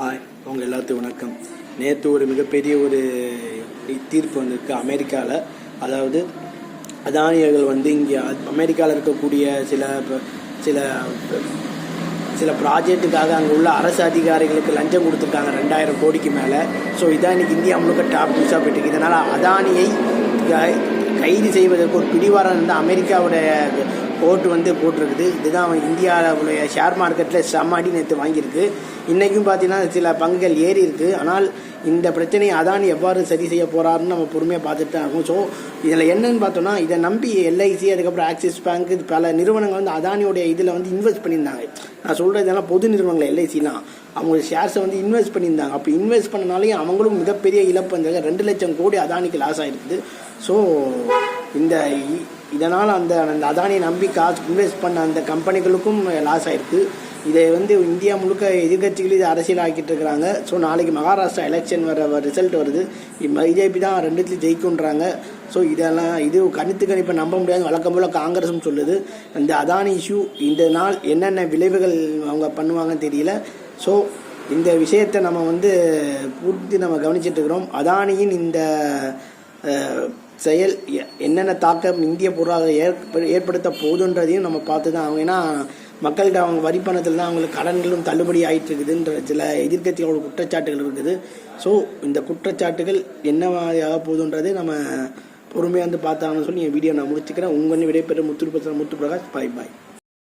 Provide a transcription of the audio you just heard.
Hi உங்கள் எல்லாத்துக்கும் வணக்கம். நேற்று ஒரு மிகப்பெரிய ஒரு தீர்ப்பு வந்திருக்கு அமெரிக்காவில் அதாவது அதானியர்கள் வந்து இங்கே அமெரிக்காவில் இருக்கக்கூடிய சில சில சில ப்ராஜெக்ட்டுக்காக அங்கே உள்ள அரசு அதிகாரிகளுக்கு லஞ்சம் கொடுத்துருக்காங்க ரெண்டாயிரம் கோடிக்கு மேலே. ஸோ இதான் இன்னைக்கு இந்தியா முழுக்க டாப் நியூஸாக போயிட்டு இருக்கு. இதனால் அதானியை கைது செய்வதற்கு ஒரு பிடிவாரம் வந்து அமெரிக்காவுடைய கோர்ட் வந்து போட்டிருக்குது. இதுதான் இந்தியாவுடைய ஷேர் மார்க்கெட்டில் செம்ம நேற்று வாங்கியிருக்கு. இன்றைக்கும் பார்த்தீங்கன்னா சில பங்குகள் ஏறி இருக்குது ஆனால் இந்த பிரச்சனையை அதானி எவ்வாறு சரி செய்ய போகிறாருன்னு நம்ம பொறுமையாக பார்த்துட்டு தான் இருக்கும். ஸோ இதில் என்னன்னு பார்த்தோம்னா இதை நம்பி எல்ஐசி அதுக்கப்புறம் ஆக்சிஸ் பேங்க் இது பல நிறுவனங்கள் வந்து அதானியோடைய இதில் வந்து இன்வெஸ்ட் பண்ணியிருந்தாங்க. நான் சொல்கிறது இதெல்லாம் பொது நிறுவனங்கள் எல்ஐசிலாம் அவங்க ஷேர்ஸை வந்து இன்வெஸ்ட் பண்ணியிருந்தாங்க. அப்படி இன்வெஸ்ட் பண்ணனாலையும் அவங்களும் மிகப்பெரிய இழப்பு வந்தாங்க ரெண்டு லட்சம் கோடி அதானிக்கு லாஸ் ஆகிருக்குது ஸோ இந்த இ- இதனால் அந்த அந்த அதானியை நம்பி காசு இன்வெஸ்ட் பண்ண அந்த கம்பெனிகளுக்கும் லாஸ் ஆகிருக்குது இதை வந்து இந்தியா முழுக்க எதிர்கட்சிகள் இது அரசியல் ஆக்கிட்டு இருக்கிறாங்க. ஸோ நாளைக்கு மகாராஷ்டிரா எலெக்ஷன் வர ரிசல்ட் வருது. பிஜேபி தான் ரெண்டுத்துலையும் ஜெயிக்குன்றாங்க ஸோ இதெல்லாம் இது கணித்து கணிப்பை நம்ப முடியாது. வழக்கம் போல் காங்கிரஸும் சொல்லுது. இந்த அதானி இஷ்யூ இந்த நாள் என்னென்ன விளைவுகள் அவங்க பண்ணுவாங்கன்னு தெரியல. ஸோ இந்த விஷயத்தை நம்ம வந்து பூர்த்தி நம்ம கவனிச்சிட்டு இருக்கிறோம். அதானியின் இந்த செயல் எ- என்னென்ன தாக்கம் இந்திய பொருளாதாரம் ஏற்ப- ஏற்படுத்த போகுதுன்றதையும் நம்ம பார்த்து தான் அவங்க ஏன்னா மக்கள்கிட்ட அவங்க வரி பணத்தில் தான் அவங்களுக்கு கடன்களும் தள்ளுபடி ஆகிட்டு இருக்குதுன்ற சில எதிர்க்கட்சிகளோட குற்றச்சாட்டுகள் இருக்குது. ஸோ இந்த குற்றச்சாட்டுகள் என்ன மாதிரியாக போகுதுன்றதை நம்ம பொறுமையாக வந்து பார்த்தாங்கன்னு சொல்லி என் வீடியோ நான் முடிச்சுக்கிறேன். உங்கள் விடைபெற்ற முத்து முத்து பிரகாஷ். பாய் பாய்